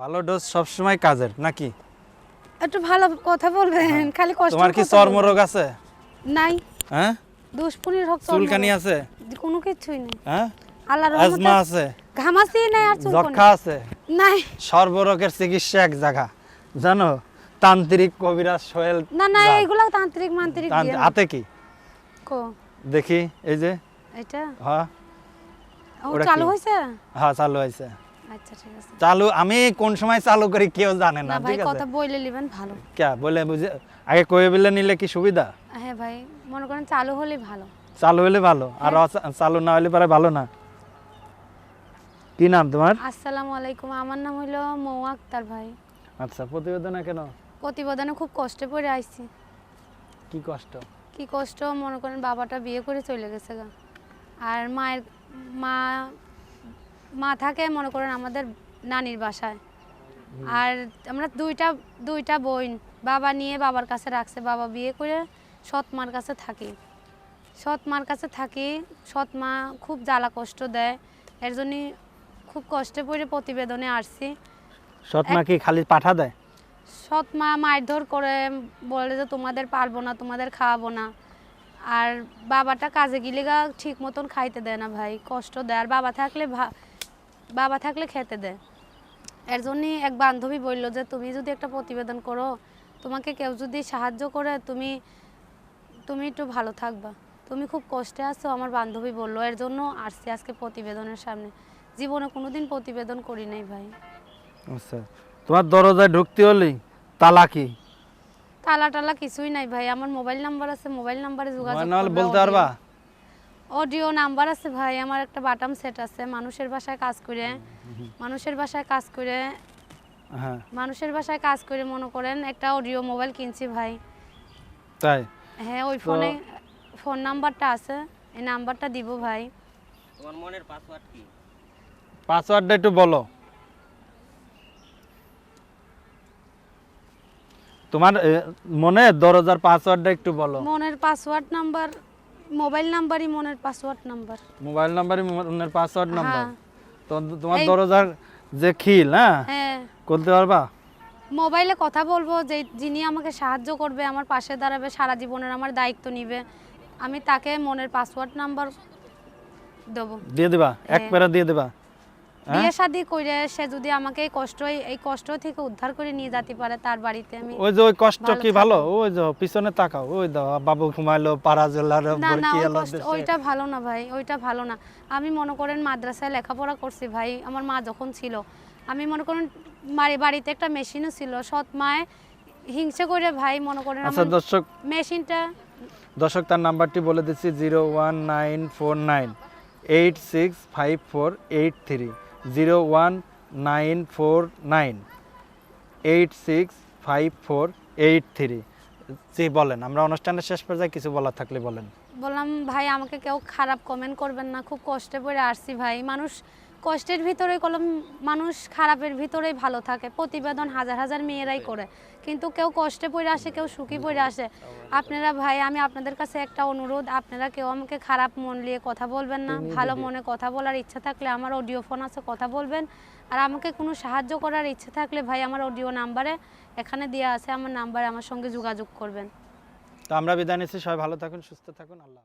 ভালো ডোজ সবসময় কাজের নাকি? একটু ভালো কথা বলবেন খালি কষ্ট তোমার কি চর্মরোগ আছে? নাই। হ্যাঁ? দুষ্পুনির হোক চুলকানি আছে? কোনো কিছুই নেই। হ্যাঁ? আল্লাহর রহমতে আছে? ঘামাসি নাই আর চুলকানি। যক্ষা আছে? নাই। সর্বরোগের চিকিৎসা এক জায়গা। জানো তান্ত্রিক কবিরাজ সোহেল না না রাজ। এইগুলো তান্ত্রিক মান্ত্রিক দিয়ে। হাতে কি? কো? দেখি এই যে। এটা? হ্যাঁ। ও চালু কি? হয়েছে? হ্যাঁ চালু আছে চালু আমি কোন সময় চালু করি কেউ জানে না ঠিক আছে? কথা বইলে নেবেন ভালো। কে বলে বুঝে আগে কয়ে বলে নিলে কি সুবিধা? হ্যাঁ ভাই মনে করেন চালু হলেই ভালো। চালু হলে ভালো আর হ্যাঁ। চালু না হলে পরে ভালো না। কি নাম তোমার? আসসালামু আলাইকুম আমার নাম হলো মৌ আক্তার ভাই। আচ্ছা প্রতিবেদনে কেন? প্রতিবেদনে খুব কষ্টে পড়ে আইছি। কি কষ্ট? কি কষ্ট মনে করেন বাবাটা বিয়ে করে চলে গেছে গা। আর মায়ের মা মা থাকে মনে করেন আমাদের নানির বাসায়। আর আমরা দুইটা দুইটা বোন বাবা নিয়ে বাবার কাছে রাখছে বাবা বিয়ে করে সৎ মার কাছে থাকি। সৎ মার কাছে থাকি সৎ মা খুব জ্বালা কষ্ট দেয় এর জন্যই খুব কষ্টে পড়ে প্রতিবেদনে আসছি। সৎ মা কি খালি পাঠা দেয়? সৎ মা মারধর করে বলে যে তোমাদের পারব না তোমাদের খাওয়াবো না। আর বাবাটা কাজে গেলে গা ঠিক মতন খাইতে দেয় না ভাই কষ্ট দেয়। আর বাবা থাকলে বাবা থাকলে খেতে দেয় এর জন্যই এক বান্ধবী বলল যে তুমি যদি একটা প্রতিবেদন করো তোমাকে কেউ যদি সাহায্য করে তুমি তুমি একটু ভালো থাকবা। তুমি খুব কষ্টে আছো আমার বান্ধবী বলল। এর জন্য আসছি আজকে প্রতিবেদনের সামনে। জীবনে কোনোদিন প্রতিবেদন করি নাই ভাই। আচ্ছা তোমার দরজায় ঢুকতে হলেই তালা কি? তালা টালা কিছুই নাই ভাই। আমার মোবাইল নাম্বার আছে মোবাইল নাম্বারে যোগাযোগ নাহলে বলতে পারবা? অডিও নাম্বার আছে ভাই আমার একটা বাটাম সেট আছে মানুষের ভাষায় কাজ করে মানুষের বাসায় কাজ করে হ্যাঁ। মানুষের বাসায় কাজ করে মনে করেন একটা অডিও মোবাইল কিনছি ভাই। তাই? হ্যাঁ ওই ফোনে ফোন নাম্বারটা আছে এই নাম্বারটা দিব ভাই। তোমার মনের পাসওয়ার্ড কি? পাসওয়ার্ডটা একটু বলো। তোমার মনে দরজার পাসওয়ার্ডটা একটু বলো। মনের পাসওয়ার্ড নাম্বার মোবাইল নাম্বারই মনের পাসওয়ার্ড নাম্বার। মোবাইল নাম্বারই মনের পাসওয়ার্ড নাম্বার হ্যাঁ। তো তোমার দরজার যে খিল হ্যাঁ? বলতে পারবা? মোবাইলে কথা বলব যে যিনি আমাকে সাহায্য করবে আমার পাশে দাঁড়াবে সারা জীবনের আমার দায়িত্ব নিবে আমি তাকে মনের পাসওয়ার্ড নাম্বার দেবো। দিয়ে দেবা? এক প্যারা পেরা দিয়ে দিবা? হ্যাঁ? বিয়ে শাদি করে সে যদি আমাকে এই কষ্ট এই কষ্ট থেকে উদ্ধার করে নিয়ে যেতে পারে তার বাড়িতে আমি ওই যে ওই কষ্ট কি ভালো? ওই যে পিছনে তাকাও ওই দাও বাবু ঘুমাইলো পাড়া জেলার। ওইটা ভালো না ভাই ওইটা ভালো না। আমি মনে করেন মাদ্রাসায় লেখাপড়া করছি ভাই আমার মা যখন ছিল আমি মনে করেন বাড়ি বাড়িতে একটা মেশিনও ছিল সৎ মায়ে হিংসে করে ভাই মনে করেন আচ্ছা দর্শক মেশিনটা দর্শক তার নাম্বারটি বলে দিচ্ছি zero one nine four nine eight six five four eight three. Zero one nine four nine, eight six five four eight three. জি, বলেন, আমরা অনুষ্ঠানের শেষ পর্যায়ে কিছু বলার থাকলে বলেন। বললাম, ভাই, আমাকে কেউ খারাপ কমেন্ট করবেন না, খুব কষ্টে পড়ে আসছি ভাই। মানুষ কষ্টের ভিতরে কলম মানুষ খারাপের ভিতরেই ভালো থাকে। প্রতিবেদন হাজার হাজার মেয়েরাই করে। কিন্তু কেউ কষ্টে পড়ে আসে কেউ সুখী পড়ে আসে। আপনারা ভাই আমি আপনাদের কাছে একটা অনুরোধ আপনারা কেউ আমাকে খারাপ মন নিয়ে কথা বলবেন না। ভালো মনে কথা বলার ইচ্ছা থাকলে আমার অডিও ফোন আছে কথা বলবেন। আর আমাকে কোনো সাহায্য করার ইচ্ছে থাকলে ভাই আমার অডিও নাম্বারে এখানে দেওয়া আছে আমার নাম্বারে আমার সঙ্গে যোগাযোগ করবেন। তো আমরা বিদায় নিচ্ছি। সবাই ভালো থাকুন সুস্থ থাকুন। আল্লাহ।